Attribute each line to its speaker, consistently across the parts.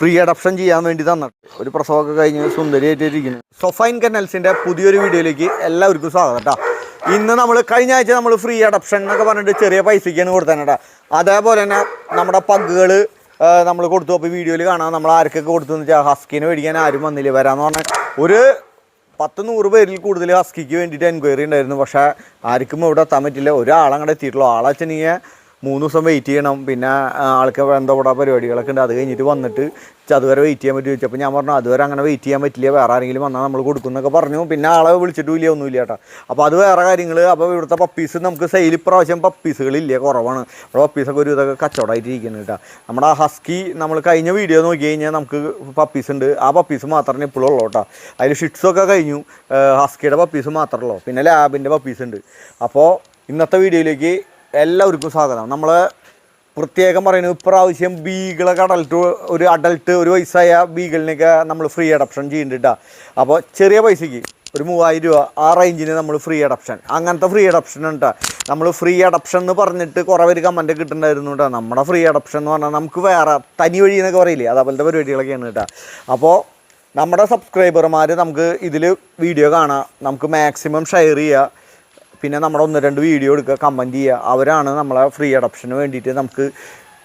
Speaker 1: Free adoption ചെയ്യാൻ വേണ്ടി തന്നിട്ട് ഒരു പ്രസവമൊക്കെ കഴിഞ്ഞ് സുന്ദരിയായിട്ടിരിക്കുന്നു. സൊഫൈൻ കനൽസിന്റെ പുതിയൊരു വീഡിയോയിലേക്ക് എല്ലാവർക്കും സ്വാഗതം കേട്ടോ ഇന്ന് നമ്മൾ കഴിഞ്ഞ ആഴ്ച നമ്മൾ ഫ്രീ അഡപ്ഷൻ എന്നൊക്കെ പറഞ്ഞിട്ട് ചെറിയ പൈസയ്ക്കാണ് കൊടുത്തത് കേട്ടോ അതേപോലെ തന്നെ നമ്മുടെ പഗ്ഗുകൾ നമ്മൾ കൊടുത്തു. അപ്പോൾ വീഡിയോയിൽ കാണാം നമ്മൾ ആർക്കൊക്കെ കൊടുത്തു എന്ന് വെച്ചാൽ ഹസ്കിനെ മേടിക്കാൻ ആരും വന്നില്ല. വരാമെന്ന് പറഞ്ഞാൽ ഒരു പത്ത് നൂറ് പേരിൽ കൂടുതൽ ഹസ്കിക്ക് വേണ്ടിയിട്ട് എൻക്വയറി ഉണ്ടായിരുന്നു. പക്ഷേ ആർക്കും ഇവിടെ എത്താൻ പറ്റില്ല. ഒരാളങ്ങടെ എത്തിയിട്ടുള്ളൂ. ആളെ വെച്ചിട്ടുണ്ടെങ്കിൽ മൂന്ന് ദിവസം വെയിറ്റ് ചെയ്യണം. പിന്നെ ആൾക്ക് എന്താ കൂടെ പരിപാടികളൊക്കെ ഉണ്ട്. അത് കഴിഞ്ഞിട്ട് വന്നിട്ട് അതുവരെ വെയിറ്റ് ചെയ്യാൻ പറ്റും ചോദിച്ചപ്പോൾ ഞാൻ പറഞ്ഞു അതുവരെ അങ്ങനെ വെയിറ്റ് ചെയ്യാൻ പറ്റില്ല. വേറെ ആരെങ്കിലും വന്നാൽ നമ്മൾ കൊടുക്കുന്നൊക്കെ പറഞ്ഞു. പിന്നെ ആളെ വിളിച്ചിട്ടും ഇല്ല ഒന്നുമില്ല കേട്ടോ. അപ്പോൾ അത് വേറെ കാര്യങ്ങൾ അപ്പോൾ ഇവിടുത്തെ പപ്പീസ് നമുക്ക് സെയിൽ ഇപ്രാവശ്യം പപ്പീസുകളില്ല കുറവാണ്. അപ്പോൾ പപ്പീസൊക്കെ ഒരു ഇതൊക്കെ കച്ചവടമായിട്ടിരിക്കുന്നത് കേട്ടോ. നമ്മുടെ ആ ഹസ്കി നമ്മൾ കഴിഞ്ഞ വീഡിയോ നോക്കി കഴിഞ്ഞാൽ നമുക്ക് പപ്പീസ് ഉണ്ട്. ആ പപ്പീസ് മാത്രമേ ഇപ്പോഴും ഉള്ളൂ കേട്ടോ. അതിൽ ഷിറ്റ്സൊക്കെ കഴിഞ്ഞു. ഹസ്കിയുടെ പപ്പീസ് മാത്രമേ ഉള്ളൂ. പിന്നെ ലാബിന്റെ പപ്പീസ് ഉണ്ട്. അപ്പോൾ ഇന്നത്തെ വീഡിയോയിലേക്ക് എല്ലാവർക്കും സ്വാഗതം. നമ്മൾ പ്രത്യേകം പറയുന്നത് ഇപ്രാവശ്യം ബീഗിളൊക്കെ അഡൽട്ട് ഒരു അഡൽട്ട് ഒരു വയസ്സായ ബീഗിളിനൊക്കെ നമ്മൾ ഫ്രീ അഡപ്ഷൻ ചെയ്യുന്നുണ്ട് അപ്പോൾ ചെറിയ പൈസയ്ക്ക് ഒരു മൂവായിരം രൂപ ആ റേഞ്ചിന് നമ്മൾ ഫ്രീ അഡപ്ഷൻ അങ്ങനത്തെ ഫ്രീ അഡപ്ഷൻ ഉണ്ട് നമ്മൾ ഫ്രീ അഡപ്ഷൻ എന്ന് പറഞ്ഞിട്ട് കുറേ പേര് കമന്റ് കിട്ടുന്നുണ്ടായിരുന്നു കേട്ടോ നമ്മുടെ ഫ്രീ അഡപ്ഷൻ എന്ന് പറഞ്ഞാൽ നമുക്ക് വേറെ തനി വഴി എന്നൊക്കെ പറയില്ലേ? അതേപോലത്തെ പരിപാടികളൊക്കെയാണ് കേട്ടോ അപ്പോൾ നമ്മുടെ സബ്സ്ക്രൈബർമാർ നമുക്ക് ഇതിൽ വീഡിയോ കാണാം. നമുക്ക് മാക്സിമം ഷെയർ ചെയ്യുക പിന്നെ നമ്മുടെ ഒന്ന് രണ്ട് വീഡിയോ എടുക്കുക കമന്റ് ചെയ്യുക. അവരാണ് നമ്മളെ ഫ്രീ അഡപ്ഷന് വേണ്ടിയിട്ട് നമുക്ക്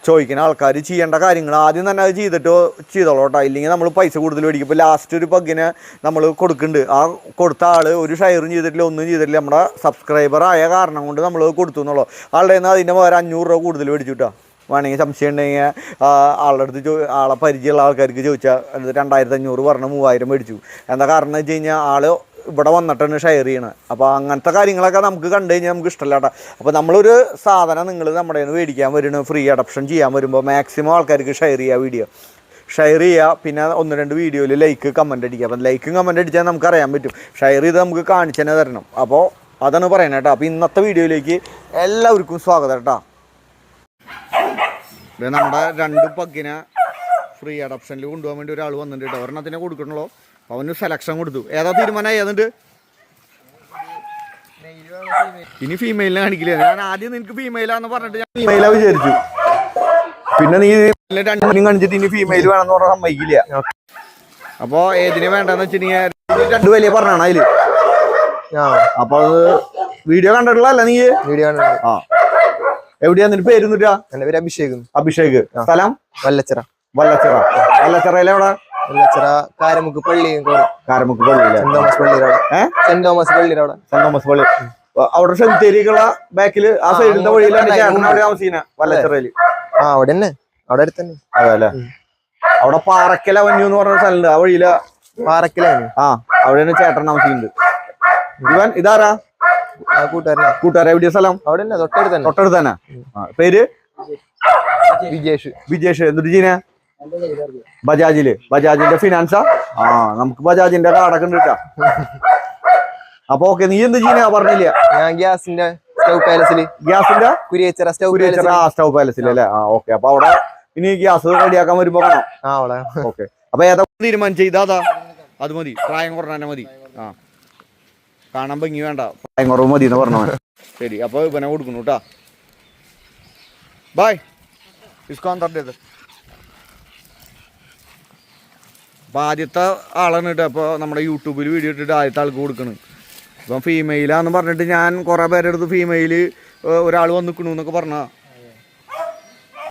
Speaker 1: ചോദിക്കുന്ന ആൾക്കാർ ചെയ്യേണ്ട കാര്യങ്ങൾ. ആദ്യം തന്നെ അത് ചെയ്തിട്ട് ചെയ്തോളൂ കേട്ടോ. ഇല്ലെങ്കിൽ നമ്മൾ പൈസ കൂടുതൽ മേടിക്കും. ഇപ്പോൾ ലാസ്റ്റ് ഒരു പഗ്ഗിനെ നമ്മൾ കൊടുക്കുന്നുണ്ട്. ആ കൊടുത്ത ആൾ ഒരു ഷെയറും ചെയ്തിട്ടില്ല ഒന്നും ചെയ്തിട്ടില്ല. നമ്മുടെ സബ്സ്ക്രൈബർ ആയ കാരണം കൊണ്ട് നമ്മൾ കൊടുത്തു എന്നുള്ളൂ. ആളുടെ നിന്ന് അതിന്റെ പകരം അഞ്ഞൂറ് രൂപ കൂടുതൽ മേടിച്ചു കേട്ടോ. വേണമെങ്കിൽ സംശയം ഉണ്ടെങ്കിൽ ആളുടെ അടുത്ത് ചോ ആളെ പരിചയമുള്ള ആൾക്കാർക്ക് ചോദിച്ചാൽ രണ്ടായിരത്തി അഞ്ഞൂറ് പറഞ്ഞ് മൂവായിരം മേടിച്ചു. എന്താ കാരണം എന്ന് വെച്ച് കഴിഞ്ഞാൽ ആൾ ഇവിടെ വന്നിട്ടാണ് ഷെയർ ചെയ്യണത് അപ്പോൾ അങ്ങനത്തെ കാര്യങ്ങളൊക്കെ നമുക്ക് കണ്ടു കഴിഞ്ഞാൽ നമുക്ക് ഇഷ്ടമല്ല കേട്ടോ. അപ്പോൾ നമ്മളൊരു സാധനം നിങ്ങൾ നമ്മുടെ നിന്ന് മേടിക്കാൻ വരുന്നു ഫ്രീ അഡപ്ഷൻ ചെയ്യാൻ വരുമ്പോൾ മാക്സിമം ആൾക്കാർക്ക് ഷെയർ ചെയ്യുക വീഡിയോ ഷെയർ ചെയ്യുക പിന്നെ ഒന്ന് രണ്ട് വീഡിയോയിൽ ലൈക്ക് കമന്റ് അടിക്കുക. അപ്പം ലൈക്കും കമന്റ് അടിച്ചാൽ നമുക്ക് അറിയാൻ പറ്റും. ഷെയർ ചെയ്ത് നമുക്ക് കാണിച്ചു തന്നെ തരണം. അപ്പോൾ അതാണ് പറയുന്നത് കേട്ടോ. അപ്പോൾ ഇന്നത്തെ വീഡിയോയിലേക്ക് എല്ലാവർക്കും സ്വാഗതം കേട്ടോ. നമ്മുടെ രണ്ട് പഗ്ഗിനെ ഫ്രീ അഡപ്ഷനിൽ കൊണ്ടുപോകാൻ വേണ്ടി ഒരാൾ വന്നിട്ടുണ്ട് കേട്ടോ. ഒരെണ്ണത്തിനെ കൊടുക്കണല്ലോ. അവന് സെലക്ഷൻ കൊടുത്തു. ഏതാ തീരുമാനമായി എന്നിട്ട് ഇനി ഫീമെയിലിനെ കാണിക്കില്ല. ഞാൻ ആദ്യം നിനക്ക് ഫീമെയിലാന്ന് പറഞ്ഞിട്ട് ഞാൻ ഫീമെയിലാ വിചാരിച്ചു. പിന്നെ നീ രണ്ടിനും കാണിച്ചിട്ട് ഇനി ഫീമെയിൽ വേണമെന്ന് പറഞ്ഞാൽ സമ്മതിക്കില്ല. അപ്പോൾ ഏതിനെ വേണ്ടെന്ന് വെച്ചിട്ടുണ്ടെങ്കിൽ രണ്ട് വലിയ പറഞ്ഞാണ്
Speaker 2: അതിൽ.
Speaker 1: അപ്പൊ അത് വീഡിയോ കണ്ടിട്ടുള്ളതല്ല നീ
Speaker 2: വീഡിയോ
Speaker 1: ആ. എവിടെയാ? നിന്റെ പേര് എന്നിട്ടാ?
Speaker 2: എന്റെ പേര് അഭിഷേക്.
Speaker 1: അഭിഷേക്. സ്ഥലം?
Speaker 2: വല്ലച്ചിറ.
Speaker 1: വല്ലച്ചിറ. വല്ലച്ചിറയിലെ എവിടെ
Speaker 2: വല്ലച്ചിറ കാരമുക്ക് പള്ളി
Speaker 1: കാരമുക്ക് പള്ളിയിലെ.
Speaker 2: സെന്റ് തോമസ് പള്ളിയുടെ അവിടെ
Speaker 1: ഏ?
Speaker 2: സെന്റ് തോമസ് പള്ളിയുടെ അവിടെ
Speaker 1: സെന്റ് തോമസ് പള്ളി. അവിടെ സെമിത്തേരിക്കുള്ള ബാക്കിൽ ആ
Speaker 2: സൈഡിന്റെ
Speaker 1: വഴിയിലാണ് അവിടെ താമസിക്കുന്ന വല്ലച്ചിറയിൽ.
Speaker 2: ആ അവിടെ തന്നെ അവിടെ അടുത്ത് തന്നെ
Speaker 1: അതെ അല്ലേ അവിടെ പാറക്കല വന്യു എന്ന് പറഞ്ഞ സ്ഥലമുണ്ട്. ആ വഴിയില.
Speaker 2: പാറക്കല
Speaker 1: ആ അവിടെയാണ് ചേട്ടൻ താമസിക്കുന്നുണ്ട് ഇവൻ ഇതാരാ?
Speaker 2: കൂട്ടുകാരനാ.
Speaker 1: കൂട്ടുകാരെ എവിടെയ സ്ഥലം?
Speaker 2: അവിടെ തന്നെ തൊട്ടടുത്ത് തന്നെ
Speaker 1: തൊട്ടടുത്ത് തന്നെ പേര്?
Speaker 2: വിജേഷ്.
Speaker 1: വിജേഷ്. എന്തുട്ട് ജീന? ബജാജിൽ. ബജാജിന്റെ ഫിനാൻസാ ആ? നമുക്ക് ബജാജിന്റെ കാർഡൊക്കെ ഉണ്ട് കേട്ടാ. അപ്പൊ ഓക്കെ നീ എന്ത് ചെയ്യാ പറഞ്ഞില്ല.
Speaker 2: ഞാൻ ഗ്യാസിന്റെ സ്റ്റൗ പാലസിൽ.
Speaker 1: ഗ്യാസിന്റെ?
Speaker 2: കുരിയച്ചിറ സ്റ്റൗ
Speaker 1: കുരിയച്ചിറ ആ സ്റ്റൗ പാലസിൽ അല്ലേ? ആ ഓക്കെ അപ്പൊ അവിടെ ഇനി ഗ്യാസ് റെഡിയാക്കാൻ വരുമ്പോ കാണാം.
Speaker 2: ആ അവിടെ.
Speaker 1: ഓക്കെ അപ്പൊ ഏതാ തീരുമാനിച്ച? ചെയ്താതാ അത് മതി. പ്രായം കുറഞ്ഞ മതി. ആ. കാണാൻ ഭംഗി വേണ്ട. പ്രായം കുറവ് മതി എന്ന് പറഞ്ഞു ശരി അപ്പൊ ഇവനെ കൊടുക്കുന്നു കേട്ടാ. ബായ് ഇസ്കോൻ തട്ടേത് അപ്പൊ ആദ്യത്തെ ആളാണ് കേട്ടോ. അപ്പോൾ നമ്മുടെ യൂട്യൂബിൽ വീഡിയോ ഇട്ടിട്ട് ആദ്യത്തെ ആൾക്ക് കൊടുക്കണം. ഇപ്പം ഫീമെയിലാന്ന് പറഞ്ഞിട്ട് ഞാൻ കുറേ പേരുടെ അടുത്ത് ഫീമെയിൽ ഒരാൾ വന്ന് നിൽക്കണു എന്നൊക്കെ പറഞ്ഞാൽ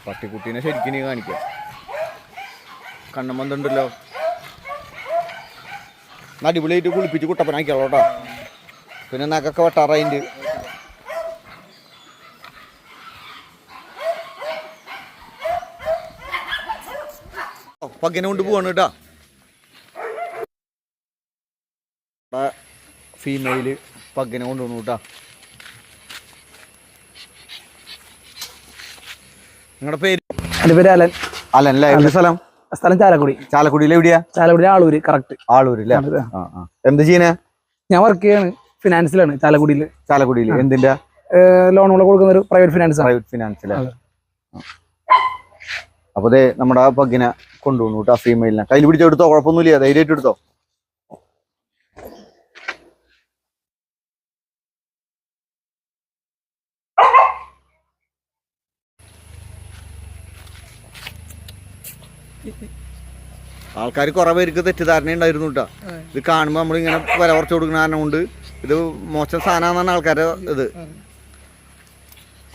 Speaker 1: പട്ടിക്കുട്ടീനെ ശരിക്കും കാണിക്കാം. കണ്ണം വന്നിട്ടുണ്ടല്ലോ അടിപൊളിയായിട്ട് കുളിപ്പിച്ച് കുട്ടപ്പനാക്കിയാളോ കേട്ടോ. പിന്നെ നഖൊക്കെ വെട്ടാറതിന്റെ പഗ്ഗനെ കൊണ്ട് പോവാണ് കേട്ടാ. ഫീമെയിൽ പഗ്ഗിനെ കൊണ്ടുവന്നു കേട്ടാ. നിങ്ങളുടെ പേര്?
Speaker 3: എന്റെ പേര് അലൻ.
Speaker 1: അലൻ എവിടെ സ്ഥലം
Speaker 3: സ്ഥലം ചാലക്കുടി.
Speaker 1: ചാലക്കുടിയിൽ എവിടെയാ?
Speaker 3: ചാലക്കുടി ആളൂര് കറക്റ്റ്
Speaker 1: ആളൂര് അല്ലേ? എന്ത് ചെയ്യണേ?
Speaker 3: ഞാൻ വർക്ക് ചെയ്യാണ് ഫിനാൻസിലാണ് ചാലക്കുടിയിൽ
Speaker 1: ചാലക്കുടിയിൽ എന്തിന്റെ?
Speaker 3: ലോണുകൾ കൊടുക്കുന്ന ഒരു പ്രൈവറ്റ് ഫിനാൻസ്
Speaker 1: പ്രൈവറ്റ് ഫിനാൻസിലെ അപ്പൊ നമ്മുടെ ആ പഗ്ഗിനെ കൊണ്ടുപോകുന്നു കേട്ടോ ഫീമെയിലിനെ കയ്യിൽ പിടിച്ചെടുത്തോ? കുഴപ്പമൊന്നുമില്ല ധൈര്യമായിട്ട് എടുത്തോ? ആൾക്കാർ കുറേ പേർക്ക് തെറ്റിദ്ധാരണ ഉണ്ടായിരുന്നു കേട്ടോ. ഇത് കാണുമ്പോൾ നമ്മളിങ്ങനെ വില കുറച്ച് കൊടുക്കുന്ന കാരണം കൊണ്ട് ഇത് മോശം സാധനമാണെന്നാണ് ആൾക്കാരെ ഇത്.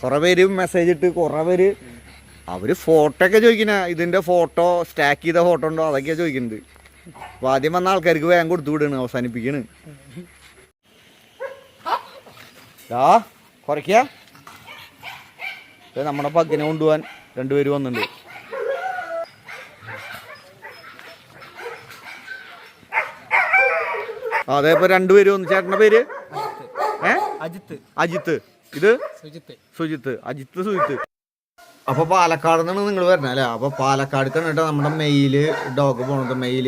Speaker 1: കുറേ പേര് മെസ്സേജ് ഇട്ട് കുറേ പേര് ഫോട്ടോ ഒക്കെ ചോദിക്കുന്ന. ഇതിന്റെ ഫോട്ടോ സ്റ്റാക്ക് ചെയ്ത ഫോട്ടോ ഉണ്ടോ അതൊക്കെയാണ് ചോദിക്കുന്നത്. അപ്പോൾ ആദ്യം വന്ന ആൾക്കാർക്ക് വേഗം കൊടുത്തു വിടുകയാണ് അവസാനിപ്പിക്കണ്. ആ നമ്മുടെ പഗ്ഗിനെ കൊണ്ടുപോകാൻ രണ്ടുപേര് വന്നിട്ടുണ്ട്. അതെ ഇപ്പൊ രണ്ടുപേരും ഒന്ന് ചേട്ടന്റെ പേര്? ഏ?
Speaker 3: അജിത്ത്.
Speaker 1: അജിത്ത്. ഇത്?
Speaker 3: സുജിത്ത്.
Speaker 1: സുജിത്ത്. അജിത്ത് സുജിത്ത്. അപ്പൊ പാലക്കാട് നിന്നാണ് നിങ്ങൾ വരുന്നത് അല്ലേ? അപ്പൊ പാലക്കാട് കണ്ടിട്ട് നമ്മുടെ മെയിൽ ഡോഗ് പോണത്. മെയിൽ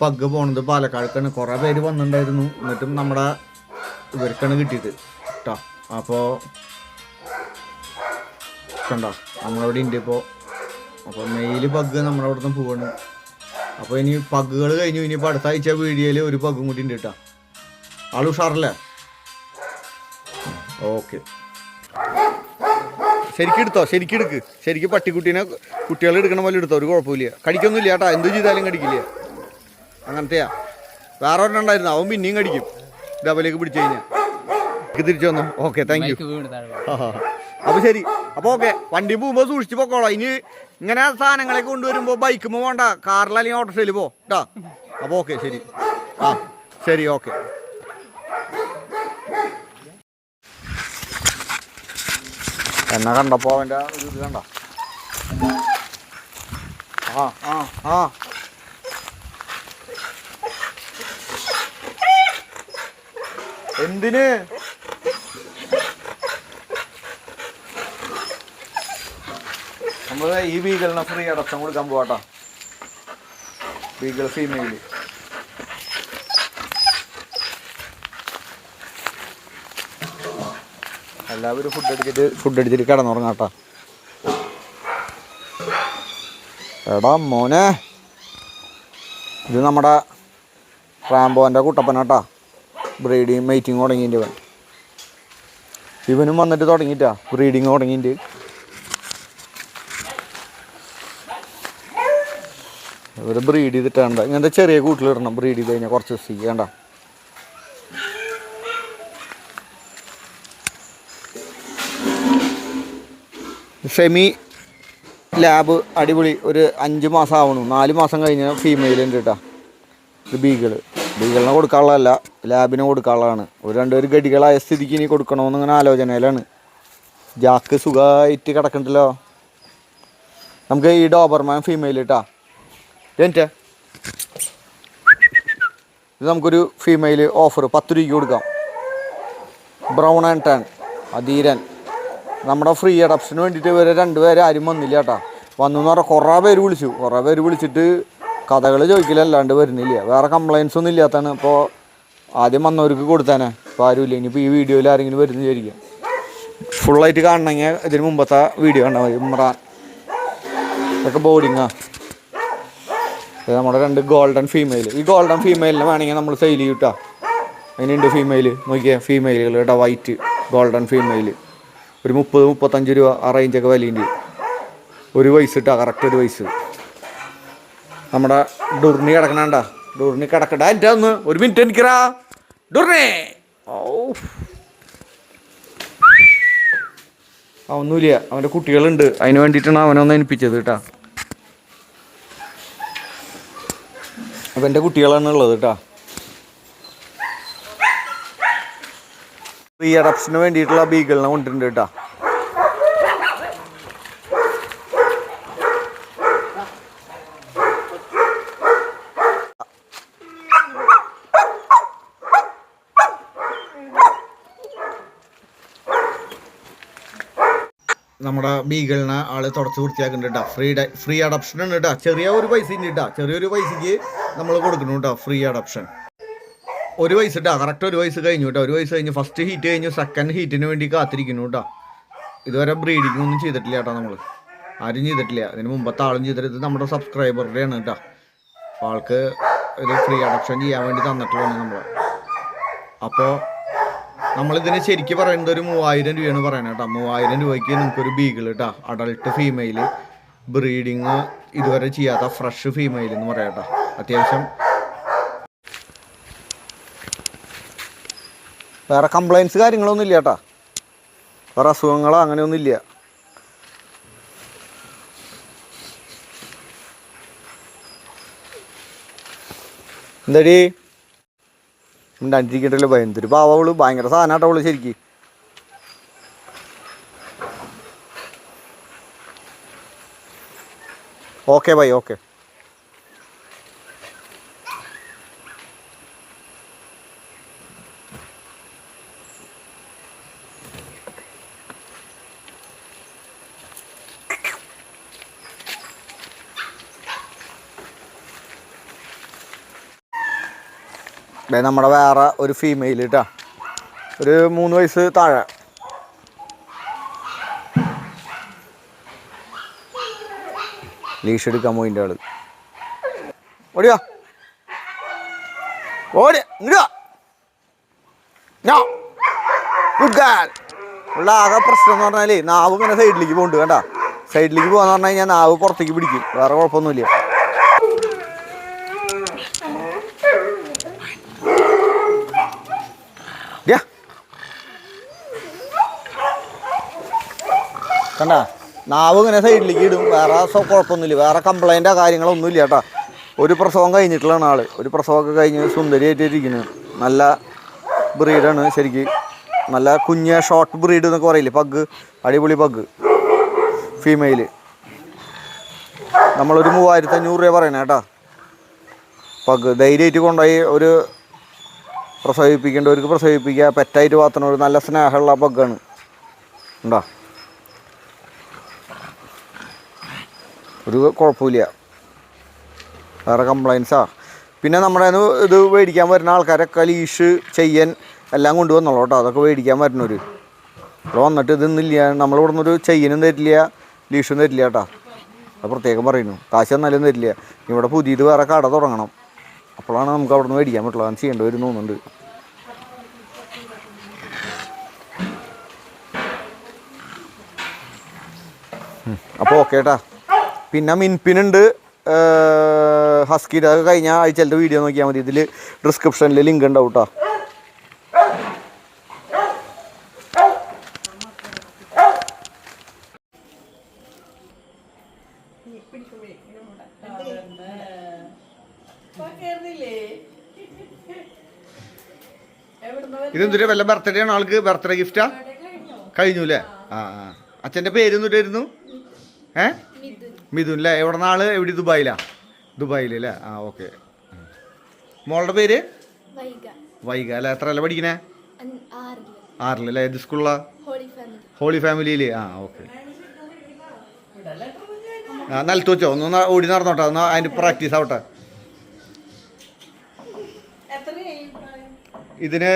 Speaker 1: പഗ് പോണത് പാലക്കാട് കുറെ പേര് വന്നിട്ടുണ്ടായിരുന്നു. എന്നിട്ടും നമ്മുടെ ഇവർക്കാണ് കിട്ടിയത് കേട്ടോ. അപ്പോ കണ്ടോ? നമ്മളവിടെ ഉണ്ട് ഇപ്പോ. അപ്പോൾ മെയിൽ പഗ് നമ്മുടെ അവിടെ നിന്ന് പോവാണ്. അപ്പോൾ ഇനി പഗ്ഗുകൾ കഴിഞ്ഞു. ഇനി അടുത്ത ആഴ്ച വീഡിയോയിൽ ഒരു പഗ്ഗും കൂടി ഉണ്ട് കേട്ടോ ആൾ ഉഷാറല്ലേ? ഓക്കെ. ശരിക്കും എടുത്തോ? ശരിക്കും എടുക്ക്. ശരിക്കും പട്ടിക്കുട്ടീനെ കുട്ടികൾ എടുക്കണ പോലെ എടുത്തോ? ഒരു കുഴപ്പമില്ല. കടിക്കൊന്നുമില്ല കേട്ടോ എന്ത് ചെയ്താലും കടിക്കില്ല. അങ്ങനത്തെയാ. വേറെ ഒരെണ്ണം ഉണ്ടായിരുന്നു. അവൻ പിന്നെയും കടിക്കും. ഡബലേക്ക് പിടിച്ചു കഴിഞ്ഞാൽ തിരിച്ചു വന്നു. ഓക്കെ താങ്ക് യു അപ്പൊ ശരി. അപ്പൊ ഓക്കെ വണ്ടി പോകുമ്പോ സൂക്ഷിച്ചു പോക്കോളാം. ഇനി ഇങ്ങനെ സാധനങ്ങളെ കൊണ്ടുവരുമ്പോ ബൈക്കുമ്പോ പോണ്ട. കാറിൽ അല്ലെങ്കിൽ ഓട്ടോറിക്ഷയിൽ പോ. കേട്ടോ അപ്പൊ ഓക്കെ ശരി. ആ ശരി ഓക്കെ എന്നെ കണ്ടപ്പോ അവന്റെ ഒരു ഇത് കണ്ട. ആ ആ ആ. എന്തിന്? നമ്മൾ ഈ ബീഗലിനെ ഫ്രീ അടക്കം കൊടുക്കാൻ പോവാട്ടോ ബീഗൾ ഫീമെയിൽ എല്ലാവരും ഫുഡ് അടിച്ചിട്ട് ഫുഡ് അടിച്ചിട്ട് കിടന്നുറങ്ങാട്ടാ. എടാ മോനെ. ഇത് നമ്മുടെ റാംബോന്റെ കുട്ടപ്പനാട്ടാ. ബ്രീഡിങ് മെയ്റ്റിങ് തുടങ്ങിയിട്ട് ഇവൻ. ഇവനും വന്നിട്ട് തുടങ്ങിയിട്ടാ. ബ്രീഡിങ് തുടങ്ങിയിട്ട്. ഇവർ ബ്രീഡ് ചെയ്തിട്ടാണ്ട ഇങ്ങനത്തെ ചെറിയ കൂട്ടിലിടണം ബ്രീഡ് ചെയ്ത് കഴിഞ്ഞാൽ കുറച്ച് ദിവസത്തേക്ക് സെമി ലാബ് അടിപൊളി. ഒരു അഞ്ച് മാസം ആവണു നാല് മാസം കഴിഞ്ഞ ഫീമെയിലുണ്ട് കേട്ടോ ഇത് ബീഗിൾ ബീഗിളിനെ കൊടുക്കാനുള്ളതല്ല ലാബിനെ കൊടുക്കാനുള്ളതാണ്. ഒരു രണ്ടുപേർ ഗടികളായ സ്ഥിതിക്ക് ഇനി കൊടുക്കണമെന്ന് ഇങ്ങനെ ആലോചനയിലാണ്. ജാക്ക് സുഖമായിട്ട് കിടക്കണ്ടല്ലോ നമുക്ക് ഈ ഡോബർമാൻ ഫീമെയിൽ കേട്ടാ എന്നിട്ട് ഇത് നമുക്കൊരു ഫീമെയിൽ ഓഫർ പത്ത് രൂപയ്ക്ക് കൊടുക്കാം. ബ്രൗൺ ആൻഡ് ടാൻ അധീരൻ. നമ്മുടെ ഫ്രീ അഡപ്ഷന് വേണ്ടിയിട്ട് ഇവരെ രണ്ടുപേരെ ആരും വന്നില്ല കേട്ടോ. വന്നു എന്ന് പറഞ്ഞാൽ കുറേ പേര് വിളിച്ചു. കുറേ പേര് വിളിച്ചിട്ട് കഥകൾ ചോദിക്കില്ല അല്ലാണ്ട് വരുന്നില്ല. വേറെ കംപ്ലയിൻസ് ഒന്നും ഇല്ലാത്തതാണ്. ഇപ്പോൾ ആദ്യം വന്നവർക്ക് കൊടുത്തേനെ. ഇപ്പോൾ ആരുമില്ല. ഇനിയിപ്പോൾ ഈ വീഡിയോയിൽ ആരെങ്കിലും വരുന്നു വിചാരിക്കാം. ഫുള്ളായിട്ട് കാണണമെങ്കിൽ ഇതിന് മുമ്പത്തെ വീഡിയോ കണ്ടാൽ മതി. ഇമ്രാൻ ഇതൊക്കെ ബോർഡിങ്ങാ ഇത് നമ്മുടെ രണ്ട് ഗോൾഡൻ ഫീമെയിൽ ഈ ഗോൾഡൻ ഫീമെയിലിനെ വേണമെങ്കിൽ നമ്മൾ സെയിൽ ചെയ്യും കേട്ടോ അതിനുണ്ട് ഫീമെയിൽ നോക്കിയാൽ ഫീമെയിലുകൾ കേട്ടോ വൈറ്റ് ഗോൾഡൻ ഫീമെയിൽ ഒരു മുപ്പത് മുപ്പത്തഞ്ച് രൂപ ആ റേഞ്ചൊക്കെ വലിയുണ്ട് ഒരു വയസ്സ് ഇട്ടാ കറക്റ്റ് ഒരു വയസ്സ് നമ്മുടെ ഡുർണി കിടക്കണണ്ട. ഡുർണി കിടക്കണ്ട എന്റെ ഒന്ന് ഒരു മിനിറ്റ് എനിക്കറാ. ഡുർണി! ഓ അവനൊന്നുമില്ല. അവന്റെ കുട്ടികളുണ്ട്. അതിന് വേണ്ടിയിട്ടാണ് അവനൊന്ന് എനിപ്പിച്ചത് കേട്ടാ. അപ്പം എന്റെ കുട്ടികളാണ് ഉള്ളത് കേട്ടാ റീ അഡപ്ഷന് വേണ്ടിയിട്ടുള്ള ബീഗളിനെ കൊണ്ടിട്ടുണ്ട് കേട്ടാ നമ്മുടെ ബീഗളിനെ ആൾ തുടച്ച് വൃത്തിയാക്കുന്നുണ്ട് ഫ്രീ ഫ്രീ അഡപ്ഷൻ ഉണ്ട് കേട്ടോ ചെറിയ ഒരു പൈസ ഉണ്ട് കേട്ടോ ചെറിയൊരു പൈസക്ക് നമ്മൾ കൊടുക്കുന്നു കേട്ടോ ഫ്രീ അഡപ്ഷൻ ഒരു വയസ്സ് കേട്ടോ കറക്റ്റ് ഒരു വയസ്സ് കഴിഞ്ഞു കേട്ടോ ഒരു വയസ്സ് കഴിഞ്ഞു ഫസ്റ്റ് ഹീറ്റ് കഴിഞ്ഞു സെക്കൻഡ് ഹീറ്റിന് വേണ്ടി കാത്തിരിക്കുന്നു കേട്ടോ ഇതുവരെ ബ്രീഡിംഗ് ഒന്നും ചെയ്തിട്ടില്ല കേട്ടോ നമ്മൾ ആരും ചെയ്തിട്ടില്ല. അതിന് മുമ്പത്തെ ആളും ചെയ്തിട്ട് നമ്മുടെ സബ്സ്ക്രൈബറുടെയാണ് കേട്ടോ അപ്പോൾ ആൾക്ക് ഇത് ഫ്രീ അഡപ്ഷൻ ചെയ്യാൻ വേണ്ടി തന്നിട്ടുള്ളതാണ് നമ്മൾ അപ്പോൾ നമ്മളിതിന് ശരിക്കും പറയുന്നത് ഒരു മൂവായിരം രൂപയാണ് പറയുന്നത് കേട്ടോ. മൂവായിരം രൂപയ്ക്ക് നിങ്ങൾക്കൊരു ബീഗിൾ കേട്ടോ അഡൾട്ട് ഫീമെയിൽ ബ്രീഡിങ് ഇതുവരെ ചെയ്യാത്ത ഫ്രഷ് ഫീമെയിൽ എന്ന് പറയാം കേട്ടോ. അത്യാവശ്യം വേറെ കംപ്ലൈൻസ് കാര്യങ്ങളൊന്നും ഇല്ല കേട്ടോ. വേറെ അസുഖങ്ങളോ അങ്ങനെയൊന്നും ഇല്ല. എന്താടി? ഉണ്ടാണ്ടിരിക്കട്ടല്ലോ ഭയങ്കര പാവൾ ഭയങ്കര സാധനമാട്ടോ അവൾ ശരിക്ക്. ഓക്കെ ബൈ ഓക്കെ ദേ നമ്മുടെ വേറെ ഒരു ഫീമെയിൽ കേട്ടാ ഒരു മൂന്ന് വയസ്സ് താഴെ. ലീഷ് എടുക്കാൻ പോയിന്റെ ആൾ. ഓടിയോ? ഓടി ഉള്ള ആകെ പ്രശ്നം എന്ന് പറഞ്ഞാലേ നാവ് ഇങ്ങനെ സൈഡിലേക്ക് പോകുന്നുണ്ട് കേട്ടാ സൈഡിലേക്ക് പോകാന്ന് പറഞ്ഞു കഴിഞ്ഞാൽ നാവ് പുറത്തേക്ക് പിടിക്കും. വേറെ കുഴപ്പമൊന്നുമില്ല. കണ്ട? നാവ് ഇങ്ങനെ സൈഡിലേക്ക് ഇടും. വേറെ കുഴപ്പമൊന്നുമില്ല. വേറെ കംപ്ലൈന്റോ കാര്യങ്ങളൊന്നുമില്ല കേട്ടോ. ഒരു പ്രസവം കഴിഞ്ഞിട്ടുള്ളതാണ് ആൾ. ഒരു പ്രസവമൊക്കെ കഴിഞ്ഞ് സുന്ദരിയായിട്ട് ഇരിക്കുന്നത് നല്ല ബ്രീഡാണ് ശരിക്ക്. നല്ല കുഞ്ഞ ഷോർട്ട് ബ്രീഡ് എന്നൊക്കെ പറയില്ലേ? പഗ്. അടിപൊളി പഗ്. ഫീമെയിൽ നമ്മളൊരു മൂവായിരത്തി അഞ്ഞൂറ് രൂപ പറയണേ കേട്ടോ. പഗ്. ധൈര്യമായിട്ട് കൊണ്ടുപോയി ഒരു പ്രസവിപ്പിക്കേണ്ടവർക്ക് പ്രസവിപ്പിക്കുക പെറ്റായിട്ട് വളർത്തണ ഒരു നല്ല സ്നേഹമുള്ള പഗ്ഗാണ് ഉണ്ടോ? ഒരു കുഴപ്പമില്ല. വേറെ കംപ്ലൈൻസാ പിന്നെ നമ്മുടെ ഇത് മേടിക്കാൻ വരുന്ന ആൾക്കാരൊക്കെ ലീഷ് ചെയ്യൻ എല്ലാം കൊണ്ടുവന്നുള്ളൂ കേട്ടോ. അതൊക്കെ മേടിക്കാൻ വരുന്നവർ ഇവിടെ വന്നിട്ട് ഇതൊന്നുമില്ല. നമ്മളിവിടെ നിന്നൊരു ചെയ്യനും തരില്ല ലീഷും തരില്ല കേട്ടോ. അത് പ്രത്യേകം പറയുന്നു. കാശ് തന്നാലും തരില്ല. ഇവിടെ പുതിയത് വേറെ കട തുടങ്ങണം. അപ്പോഴാണ് നമുക്ക് അവിടെ നിന്ന് മേടിക്കാൻ പറ്റുള്ളൂ. അങ്ങനെ ചെയ്യേണ്ടി വരും തോന്നുന്നുണ്ട്. അപ്പോൾ ഓക്കെ കേട്ടാ പിന്നെ മിൻപിനുണ്ട് ഹസ്കിയുടെ അതൊക്കെ കഴിഞ്ഞ ആഴ്ചയിലത്തെ വീഡിയോ നോക്കിയാൽ മതി. ഇതിൽ ഡിസ്ക്രിപ്ഷനിൽ ലിങ്ക് ഉണ്ടാവും ഇതെന്തൊരു വല്ല ബർത്ത്ഡേ ആണ് ആൾക്ക്? ബർത്ത്ഡേ ഗിഫ്റ്റാ കഴിഞ്ഞു അല്ലേ ആ ആ. അച്ഛന്റെ പേര് എന്നിട്ടായിരുന്നു ഏ? മിഥുൻ അല്ലേ എവിടെ നാൾ? എവിടെ? ദുബായിലാ? ദുബായിൽ അല്ലേ ആ ഓക്കെ. മോളുടെ പേര്?
Speaker 4: വൈക
Speaker 1: അല്ലേ എത്ര അല്ല പഠിക്കണേ? ആറിലല്ലേ ഏത് സ്കൂളിലാ?
Speaker 4: Holy family.
Speaker 1: ഹോളി ഫാമിലിയിൽ ആ ഓക്കെ. ആ നിലത്ത് വെച്ചോ. ഒന്ന് ഓടി നടന്നോട്ടെ. ഒന്ന് അതിന് പ്രാക്ടീസ് ആവട്ടെ. ഇതിന്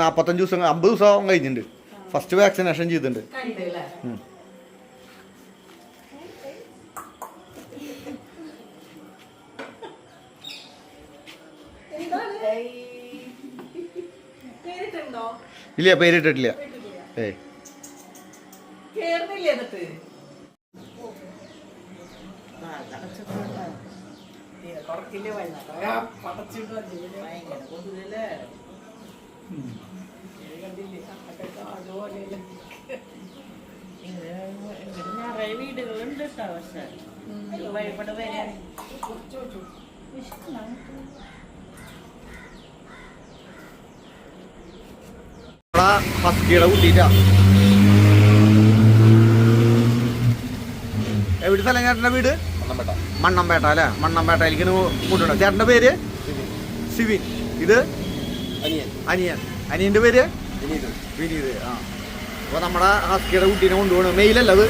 Speaker 1: നാൽപ്പത്തഞ്ച് ദിവസം അമ്പത് ദിവസം കഴിഞ്ഞിട്ടുണ്ട്. ഫസ്റ്റ് വാക്സിനേഷൻ ചെയ്തിട്ടുണ്ട്.
Speaker 5: കണ്ടില്ലേ പേരിട്ടിട്ടില്ല. ഏ വീടുകളുണ്ട് കേട്ടോ പക്ഷെ. വരാൻ.
Speaker 1: ഹസ്കിയുടെ കുട്ടിയിട്ടാ എവിടെ സ്ഥലം ചേട്ടന്റെ വീട്? മണ്ണമ്പേട്ട. അല്ലേ? മണ്ണമ്പേട്ടയിലേക്ക് കൂട്ടണം ചേട്ടന്റെ പേര്? സിവിൻ ഇത്? അനിയൻ. അനിയന്റെ പേര്? വിനീത്. ആ. അപ്പോൾ നമ്മുടെ ഹസ്കിയുടെ കുട്ടീനെ കൊണ്ടുപോകണം. മെയിലല്ല അത്?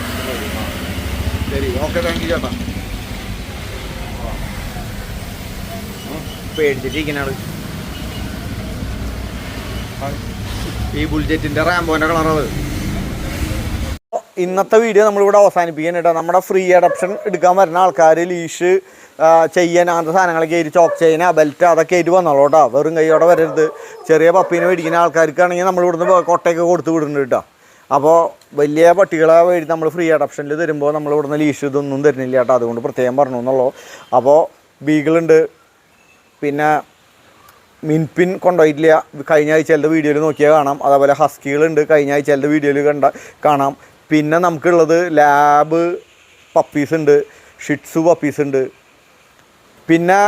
Speaker 1: ശരി. ഓക്കെ താങ്ക് യു ചേട്ടാ. പേടിച്ചിട്ടിരിക്കുന്ന ആൾ ഈ ബുൾജെറ്റിന്റെ റാംബോന്റെ കളറത് ഇന്നത്തെ വീഡിയോ നമ്മളിവിടെ അവസാനിപ്പിക്കാൻ കേട്ടോ. നമ്മുടെ ഫ്രീ അഡപ്ഷൻ എടുക്കാൻ വരുന്ന ആൾക്കാർ ലീഷ് ചെയ്യാൻ അങ്ങനത്തെ സാധനങ്ങളൊക്കെ ആയിട്ട് ചോക്ക് ചെയ്യുന്ന ബെൽറ്റ് അതൊക്കെ ആയിട്ട് വന്നോളൂ കേട്ടോ. വെറും കൈയോടെ വരരുത്. ചെറിയ പപ്പീനെ മേടിക്കുന്ന ആൾക്കാർക്കാണെങ്കിൽ നമ്മൾ ഇവിടുന്ന് കൊട്ടയൊക്കെ കൊടുത്ത് വിടുന്നുണ്ട് കേട്ടോ. അപ്പോൾ വലിയ പട്ടികളെ വേണ്ടി നമ്മൾ ഫ്രീ അഡപ്ഷനിൽ തരുമ്പോൾ നമ്മൾ ഇവിടുന്ന് ലീഷ് ഇതൊന്നും തരുന്നില്ല കേട്ടോ. അതുകൊണ്ട് പ്രത്യേകം പറഞ്ഞു എന്നുള്ളൂ. അപ്പോൾ ബീഗിളുണ്ട്. പിന്നെ മിൻപിൻ കൊണ്ടുപോയിട്ടില്ല. കഴിഞ്ഞ ആഴ്ചയിലത്തെ വീഡിയോയിൽ നോക്കിയാൽ കാണാം. അതേപോലെ ഹസ്കികളുണ്ട്. കഴിഞ്ഞ ആഴ്ചയിലത്തെ വീഡിയോയിൽ കണ്ട കാണാം. പിന്നെ നമുക്കുള്ളത് ലാബ് പപ്പീസ് ഉണ്ട്. ഷിറ്റ്സു പപ്പീസ് ഉണ്ട്. പിന്നെ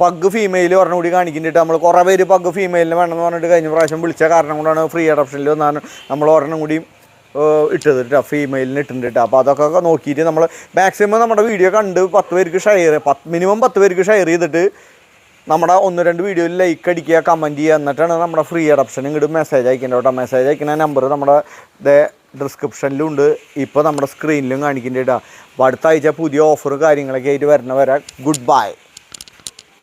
Speaker 1: പഗ് ഫീമെയിൽ പറഞ്ഞു കൂടി കാണിക്കുന്നുണ്ട്. നമ്മൾ കുറേ പേര് പഗ് ഫീമെയിലിന് വേണമെന്ന് പറഞ്ഞിട്ട് കഴിഞ്ഞ പ്രാവശ്യം വിളിച്ച കാരണം കൊണ്ടാണ് ഫ്രീ അഡോപ്ഷനിൽ വന്നാണ് നമ്മൾ ഒരെണ്ണം കൂടിയും ഇട്ടത് കേട്ടോ ഫീമെയിലിന് ഇട്ടിട്ടുണ്ട് കേട്ടോ അപ്പോൾ അതൊക്കെ നോക്കിയിട്ട് നമ്മൾ മാക്സിമം നമ്മുടെ വീഡിയോ കണ്ട് പത്ത് പേർക്ക് ഷെയർ മിനിമം പത്ത് പേർക്ക് ഷെയർ ചെയ്തിട്ട് നമ്മുടെ ഒന്ന് രണ്ട് വീഡിയോയിൽ ലൈക്ക് അടിക്കുക കമന്റ് ചെയ്യുക എന്നിട്ടാണ് നമ്മുടെ ഫ്രീ അഡപ്ഷൻ ഇങ്ങോട്ട് മെസ്സേജ് അയക്കേണ്ടത് കേട്ടോ മെസ്സേജ് അയക്കുന്ന നമ്പർ നമ്മുടെ ഡിസ്ക്രിപ്ഷനിലും ഉണ്ട്. ഇപ്പോൾ നമ്മുടെ സ്ക്രീനിലും കാണിക്കേണ്ടി കേട്ടോ അപ്പോൾ അടുത്ത ആഴ്ച പുതിയ ഓഫർ കാര്യങ്ങളൊക്കെ ആയിട്ട് വരുന്നവരെ ഗുഡ് ബൈ